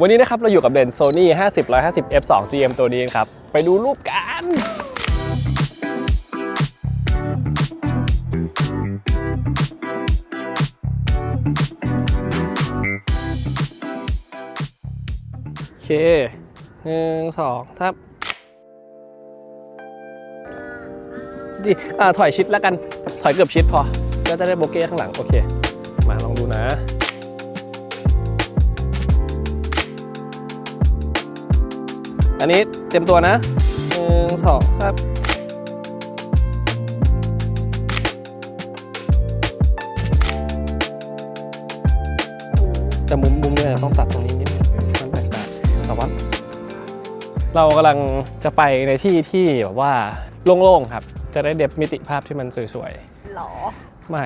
วันนี้นะครับเราอยู่กับเลนส์ Sony 50 150 f 2 GM ตัวนี้ครับ ไปดูรูปกันโอเคหนึ่งสองทับดิอ่าถอยชิดแล้วกัน ถอยเกือบชิดพอก็จะได้โบเก้ข้างหลัง โอเค มาลองดูนะ อันนี้เต็มตัวนะหนึ่งสองครับแต่มุมมุมเนี่ยต้องตัดตรงนี้นิดนึงมันแปลกตาแต่ว่าเรากำลังจะไปในที่ที่แบบว่าโล่งๆครับ จะได้เด็บมิติภาพที่มันสวยหรอๆไม่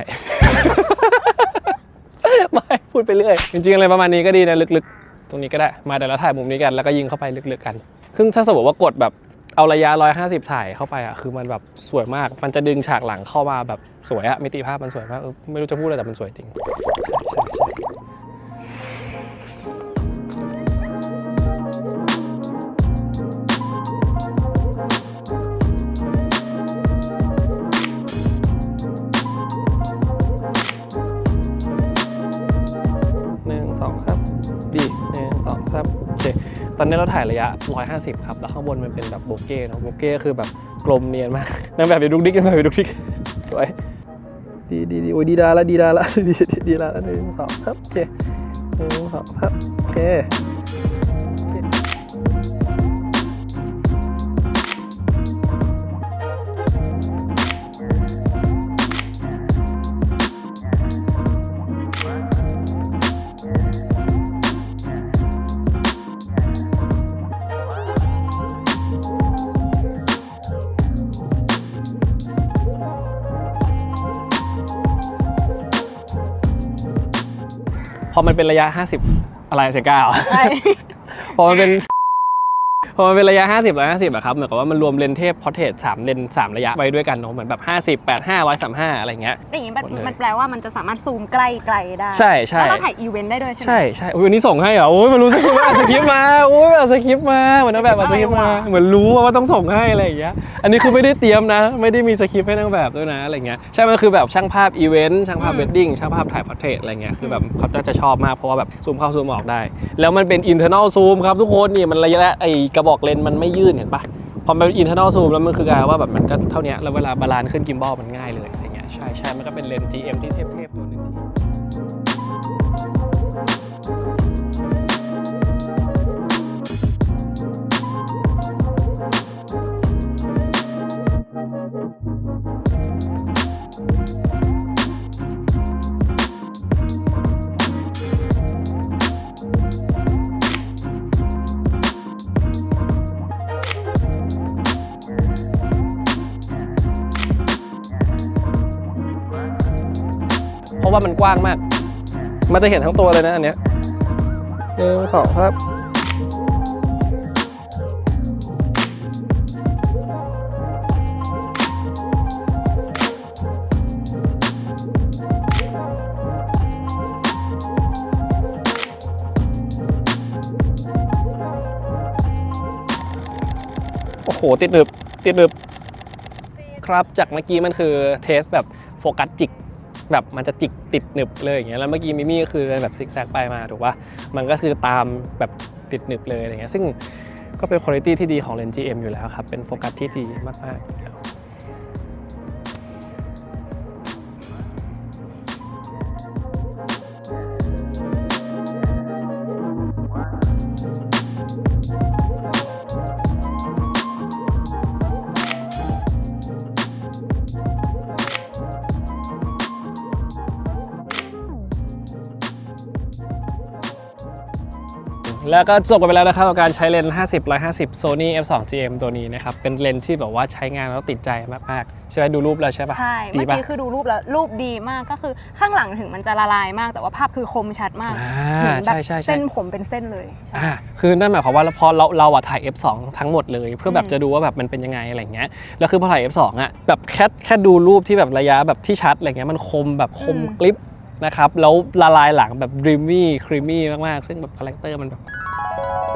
ไม่พูดไปเรื่อย จริงๆอะไรประมาณนี้ก็ดีนะลึกๆ ตรงนี้ก็ได้ มาเดี๋ยวเราถ่ายมุมนี้กัน แล้วก็ยิงเข้าไปลึกๆกัน ซึ่งถ้าสมมติว่ากดแบบเอาระยะ 150 ถ่ายเข้าไปอะคือมันแบบสวยมาก มันจะดึงฉากหลังเข้ามาแบบสวยอะมิติภาพมันสวยมากเออไม่รู้จะพูดอะไรแต่มันสวยจริง ตอนนี้เราถ่ายระยะ 150 ครับ แล้วข้างบนมันเป็นแบบโบเก้เนาะโบเก้คือแบบกลมเนียนมากนางแบบอยู่ดุกดิกนางแบบอยู่ดุกดิกสวยดีดีดีโอ้ยดีดาละดีดาละดีดีดีดาละหนึ่งสองครับโอเคหนึ่งสองครับโอเค อมันเป็นระยะ 50 อะไรเซก้าเหรอใช่พอมันเป็นพอมันเป็นระยะ 50 150อะครับเหมือนกับว่ามันรวมเลนส์เทพพอเทส3เลนส์3ระยะไว้ด้วยกันเนาะเหมือนแบบ50 85 135อะไรเงี้ยแต่อย่างนี้มันหมดเลยมันแปลว่ามันจะสามารถซูมใกล้ไกลได้ใช่ใช่แล้วก็ถ่ายอีเวนต์ได้ด้วยใช่ไหมใช่ใช่โอ้ยวันนี้ส่งให้เหรอโอ้ยมันรู้สคริปต์อ่านสคริปต์มาโอ้ยอ่านสคริปต์มาเหมือนนางแบบอ่านสคริปต์มาเหมือนรู้ว่าต้องส่งให้อะไรอย่างเงี้ย อันนี้คือไม่ได้เตรียมนะ ไม่ได้มีสคริปต์ให้นางแบบด้วยนะอะไรเงี้ยใช่มันคือแบบช่างภาพอีเวนต์ช่างภาพเวดดิ้งช่างภาพถ่ายพอร์เทรตอะไรเงี้ยคือแบบเขาจะชอบมากเพราะว่าแบบซูมเข้าซูมออกได้ แล้วมันเป็น internal zoom ครับทุกคนนี่มันระยะไอกระบอกเลนส์มันไม่ยื่นเห็นปะพอมันเป็น internal zoom แล้วมันคือกลารว่าแบบมันก็เท่าเนี้ยแล้วเวลาบาลานซ์ขึ้นกิมบอลมันง่ายเลยอะไรเงี้ยใช่ใช่มันก็เป็นเลนส์ GM ที่เทพๆตัวหนึ่ง ราะว่ามันกว้างมาก มันจะเห็นทั้งตัวเลยนะอันเนี้ยหนึ่งสองครับโอ้โห ติดหนึบ ติดหนึบ ครับ จากเมื่อกี้มันคือเทสแบบโฟกัสจิก แบบมันจะจิกติดหนึบเลยอย่างเงี้ยแล้วเมื่อกี้มิมี่ก็คือเดินแบบซิกแซกไปมาถูกปะมันก็คือตามแบบติดหนึบเลยอะไรเงี้ยซึ่งก็เป็นคุณภาพที่ดีของเลนส์ GM อยู่แล้วครับเป็นโฟกัสที่ดีมากๆ แล้วแล้วก็จบกันไปแล้วนะครับกับการใช้เลนส์50 150 Sony f2 GM ตัวนี้นะครับ เป็นเลนส์ที่แบบว่าใช้งานแล้วติดใจมากๆ ใช่ไหมดูรูปแล้วใช่ปะใช่ดีเมื่อปะกี้คือดูรูปแล้วรูปดีมากก็คือข้างหลังถึงมันจะละลายมาก แต่ว่าภาพคือคมชัดมากอ่าเห็นแบบใช่ใช่ใช่เส้นผมเป็นเส้นเลยใช่ อ่าคือนั่นหมายความว่าพอเราเราอะถ่าย F2 ทั้งหมดเลย เพื่อแบบอืม จะดูว่าแบบมันเป็นยังไงอะไรเงี้ยแล้วคือพอถ่าย F2 อะแบบแค่แค่ดูรูปที่แบบระยะแบบที่ชัดอะไรเงี้ยมันคมแบบคมกริบนะครับแล้วละลายหลังแบบด e มมี่ครีมมี่มากๆ ซึ่งแบบคาแรคเตอร์มันแบบ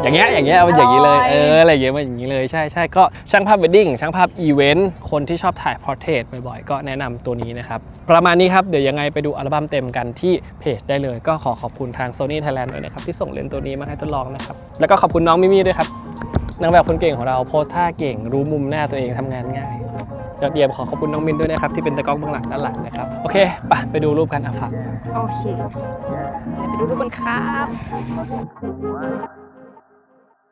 อย่างเงี้ยอย่างเงี้ยมันอย่างนี้เลยอร่อยเอออะไรอย่างเงี้ยมันอย่างนี้เลยใช่ใช่ก็ช่างภาพวดดิ้งช่างภาพอีเวนต์คนที่ชอบถ่ายพอร์เทรตบ่อยๆ ก็แนะนำตัวนี้นะครับ ประมาณนี้ครับ เดี๋ยวยังไงไปดูอัลบั้มเต็มกันที่เพจได้เลยก็ขอขอบคุณทาง Sony Thailand ด้วยนะครับ ที่ส่งเลนส์ตัวนี้มาให้ทดลองนะครับ แล้วก็ขอบคุณน้องมิมี่ด้วยครับนางแบบคนเก่งของเราโพสท่าเก่ง รู้มุมหน้าตัวเองทำงานง่ายยอดเยี่ยมขอขอบคุณน้องมินด้วยนะครับที่เป็นตะกล้องเบื้องหลังด้านหลังนะครับโอเคไปไปดูรูปกันอะฝากโอเคเดี๋ยวไปดูรูปกันครับ